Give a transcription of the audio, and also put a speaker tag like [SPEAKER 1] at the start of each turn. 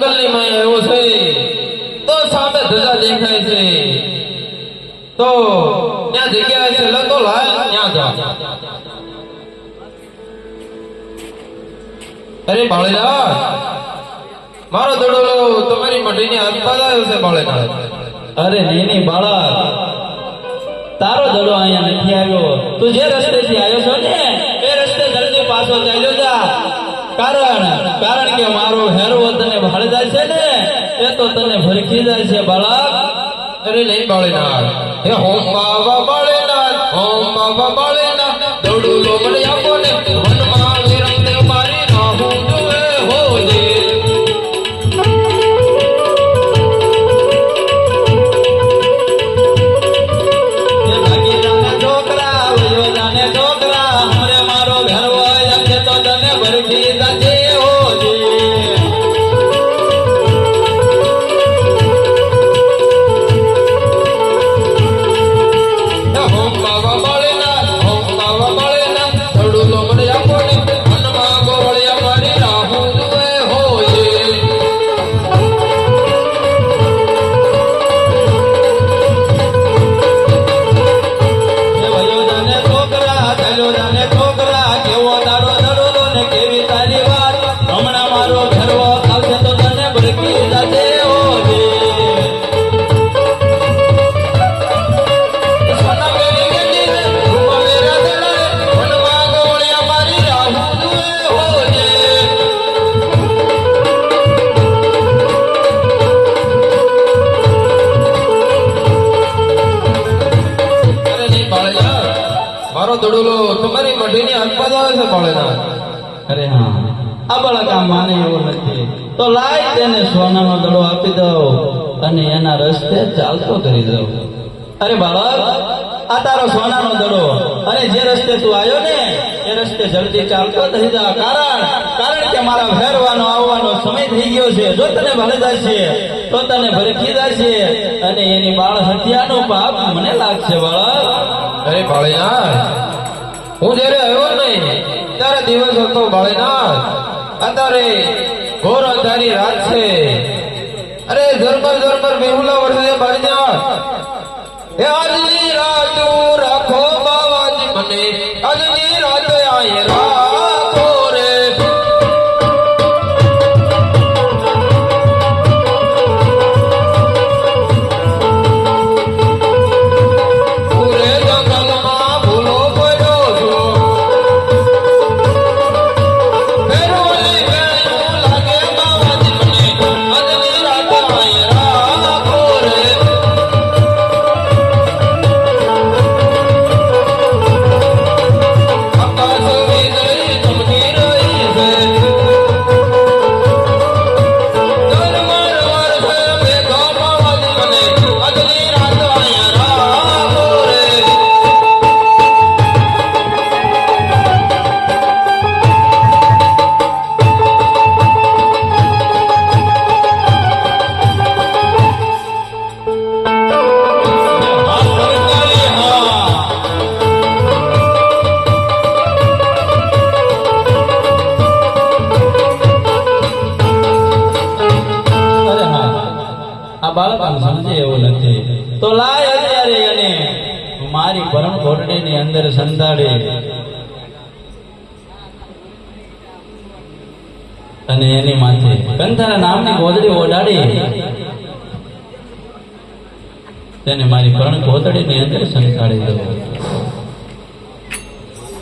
[SPEAKER 1] દલાલી માં આવ્યો છે, તો સામે ધજા દેખાય છે. તો ત્યાં જગ્યા છે લતો લાલ ત્યાં જા. અરે બાળેલા, મારો દડોલો તમારી મઢીની આસપાસ આવ્યો છે બાળેલા.
[SPEAKER 2] અરે નેની બાળા તારો દડો અહીંયા નથી આવ્યો. તું જે રસ્તેથી આવ્યો છો ને, એ રસ્તે જલ્દી પાછો ચાલ્યો કારણ કારણ કે મારો હેરવો તને ભાળે જાય છે ને, એ તો તને ભરખી જાય છે, બાળક.
[SPEAKER 1] અરે નહીં બાળેનાથ. હે હોમ બાબા બાળેનાથ હોમ બાબા બાળેનાથ.
[SPEAKER 2] છોકરા ચાલ્યો મારો
[SPEAKER 1] દડુલો તમારી મઢીની આસપાસ આવે છે ભોળેનાથ
[SPEAKER 2] અરે હા, આ બાળક આ માને એવો નથી. તો લાય તેને સોનાનો દડો આપી દો અને એના રસ્તે ચાલતો કરી દો અરે બાળક, આ તારો સોનાનો દડો. અને જે રસ્તે તું આવ્યો ને, એ રસ્તે જલ્દી ચાલતો થઈ જા. કારણ કારણ કે મારા ફેરવાનો આવવાનો સમય થઈ ગયો છે. જો તને ભલે જશે, તો તને ભરખી જશે. અને એની બાળ હત્યાનું પાપ મને લાગશે બાળક.
[SPEAKER 1] અરે ભાળીનાથ, હું જયારે આવ્યો નહીં, ત્યારે દિવસ હતો ભાળીનાથ. અત્યારે ઘોર અંધારી રાત છે. અરે ઝરમર ઝરમર બેહુલા વરસે ભાળીનાથ. એ આજની રાત રાખો બાવાજી મને. આજની
[SPEAKER 2] તો લાય અત્યારે એને. મારી ભરણ ઘોટડીની અંદર સંતાડે. અને એની માથે કંથારા નામની ગોદડી ઓડાડી તેને મારી ભરણ ઘોતડીની અંદર સંતાડી દઉં.